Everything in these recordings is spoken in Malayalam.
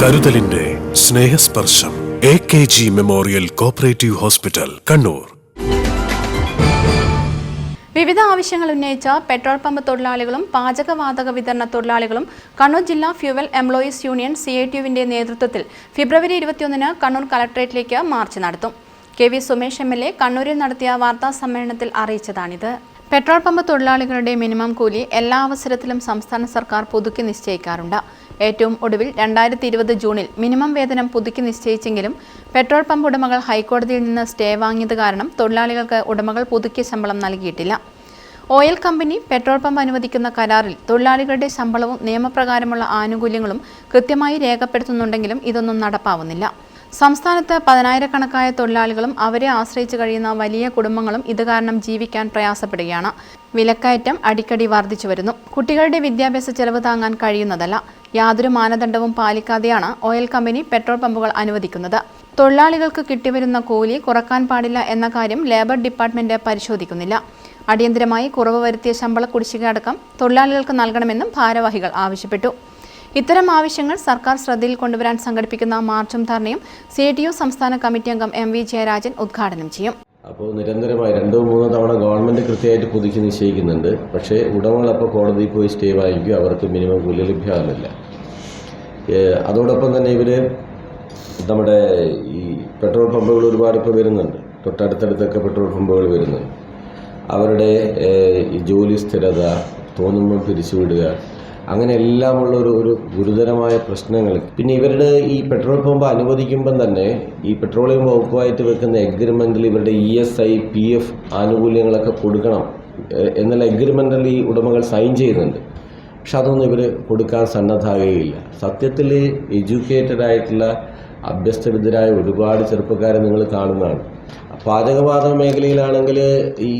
കരുതലിന്റെ Snehasparsham A K G memorial cooperative hospital Kannur. വിവിധ ആവശ്യങ്ങൾ ഉന്നയിച്ച പെട്രോൾ പമ്പ് തൊഴിലാളികളും പാചകവാതക വിതരണ തൊഴിലാളികളും കണ്ണൂർ ജില്ലാ fuel employees union C I ടിയുവിന്റെ നേതൃത്വത്തിൽ ഫെബ്രുവരി ഇരുപത്തിയൊന്നിന് കണ്ണൂർ കളക്ടറേറ്റിലേക്ക് മാർച്ച് നടത്തും. K V Sumesh M L A കണ്ണൂരിൽ നടത്തിയ വാർത്താ സമ്മേളനത്തിൽ അറിയിച്ചതാണിത്. പെട്രോൾ പമ്പ് തൊഴിലാളികളുടെ മിനിമം കൂലി എല്ലാ അവസരത്തിലും സംസ്ഥാന സർക്കാർ പുതുക്കി നിശ്ചയിക്കാറുണ്ട്. ഏറ്റവും ഒടുവിൽ രണ്ടായിരത്തി ഇരുപത് ജൂണിൽ മിനിമം വേതനം പുതുക്കി നിശ്ചയിച്ചെങ്കിലും പെട്രോൾ പമ്പ് ഉടമകൾ ഹൈക്കോടതിയിൽ നിന്ന് സ്റ്റേ വാങ്ങിയത് കാരണം തൊഴിലാളികൾക്ക് ഉടമകൾ പുതുക്കിയ ശമ്പളം നൽകിയിട്ടില്ല. ഓയിൽ കമ്പനി പെട്രോൾ പമ്പ് അനുവദിക്കുന്ന കരാറിൽ തൊഴിലാളികളുടെ ശമ്പളവും നിയമപ്രകാരമുള്ള ആനുകൂല്യങ്ങളും കൃത്യമായി രേഖപ്പെടുത്തുന്നുണ്ടെങ്കിലും ഇതൊന്നും നടപ്പാവുന്നില്ല. സംസ്ഥാനത്ത് പതിനായിരക്കണക്കായ തൊഴിലാളികളും അവരെ ആശ്രയിച്ച് കഴിയുന്ന വലിയ കുടുംബങ്ങളും ഇത് കാരണം ജീവിക്കാൻ പ്രയാസപ്പെടുകയാണ്. വിലക്കയറ്റം അടിക്കടി വർദ്ധിച്ചു വരുന്നു കുട്ടികളുടെ വിദ്യാഭ്യാസ ചെലവ് താങ്ങാൻ കഴിയുന്നതല്ല. യാതൊരു മാനദണ്ഡവും പാലിക്കാതെയാണ് ഓയിൽ കമ്പനി പെട്രോൾ പമ്പുകൾ അനുവദിക്കുന്നത്. തൊഴിലാളികൾക്ക് കിട്ടിവരുന്ന കൂലി കുറയ്ക്കാൻ പാടില്ല എന്ന കാര്യം ലേബർ ഡിപ്പാർട്ട്മെന്റ് പരിശോധിക്കുന്നില്ല. അടിയന്തരമായി കുറവ് വരുത്തിയ ശമ്പള കുടിശ്ശിക അടക്കം തൊഴിലാളികൾക്ക് നൽകണമെന്നും ഭാരവാഹികൾ ആവശ്യപ്പെട്ടു. ഇത്തരം ആവശ്യങ്ങൾ സർക്കാർ ശ്രദ്ധയിൽ കൊണ്ടുവരാൻ സംഘടിപ്പിക്കുന്ന മാർച്ചും ധർണയും സി ടി യു സംസ്ഥാന കമ്മിറ്റി അംഗം എം വി ജയരാജൻ ഉദ്ഘാടനം ചെയ്യും. അപ്പോൾ നിരന്തരമായി രണ്ടോ മൂന്നോ തവണ ഗവൺമെന്റ് കൃത്യമായിട്ട് പുതുക്കി നിശ്ചയിക്കുന്നുണ്ട്. പക്ഷേ ഉടമകൾ അപ്പോൾ കോടതിയിൽ പോയി സ്റ്റേ വാങ്ങിക്കും അവർക്ക് മിനിമം കൂലി ലഭ്യമാകുന്നില്ല അതോടൊപ്പം തന്നെ ഇവർ നമ്മുടെ ഈ പെട്രോൾ പമ്പുകൾ ഒരുപാട് ഇപ്പോൾ വരുന്നുണ്ട്. തൊട്ടടുത്തടുത്തൊക്കെ പെട്രോൾ പമ്പുകൾ വരുന്നുണ്ട്. അവരുടെ ഈ ജോലി സ്ഥിരത തോന്നുമ്പോൾ പിരിച്ചുവിടുക അങ്ങനെ എല്ലാമുള്ള ഒരു ഒരു ഗുരുതരമായ പ്രശ്നങ്ങൾ. പിന്നെ ഇവരുടെ ഈ പെട്രോൾ പമ്പ് അനുവദിക്കുമ്പം തന്നെ ഈ പെട്രോളിയം വകുപ്പുമായിട്ട് വെക്കുന്ന എഗ്രിമെന്റിൽ ഇവരുടെ E S I P F ആനുകൂല്യങ്ങളൊക്കെ കൊടുക്കണം എന്നുള്ള എഗ്രിമെന്റിൽ ഈ ഉടമകൾ സൈൻ ചെയ്യുന്നുണ്ട്. പക്ഷെ അതൊന്നും ഇവർ കൊടുക്കാൻ സന്നദ്ധാകുകയില്ല സത്യത്തിൽ എഡ്യൂക്കേറ്റഡ് ആയിട്ടുള്ള അഭ്യസ്തവിദ്യരായ ഒരുപാട് ചെറുപ്പക്കാരെ നിങ്ങൾ കാണുന്നതാണ്. പാചകവാതക മേഖലയിലാണെങ്കിൽ ഈ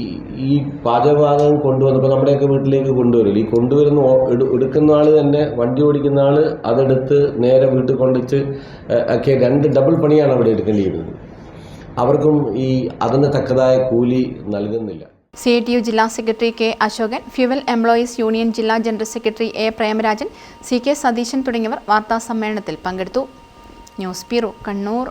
ഈ പാചകവാതകം കൊണ്ടുവന്നപ്പോൾ നമ്മുടെയൊക്കെ വീട്ടിലേക്ക് കൊണ്ടുവരില്ല. ഈ കൊണ്ടുവരുന്ന എടുക്കുന്ന ആൾ തന്നെ വണ്ടി ഓടിക്കുന്ന ആൾ അതെടുത്ത് നേരെ വീട്ടിൽ കൊണ്ടുവച്ച് ഒക്കെ രണ്ട് ഡബിൾ പണിയാണ് അവിടെ എടുക്കേണ്ടിയിരുന്നത്. അവർക്കും ഈ അതിന് തക്കതായ കൂലി നൽകുന്നില്ല. സി ടി യു ജില്ലാ secretary K Ashokan fuel employees union ജില്ലാ general secretary A Premarajan C K Satheesan തുടങ്ങിയവർ വാർത്താ സമ്മേളനത്തിൽ പങ്കെടുത്തു. News bureau Kannur.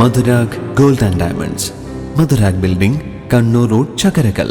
Madhurag gold and diamonds Madhurag building Kannur road Chakkarakal.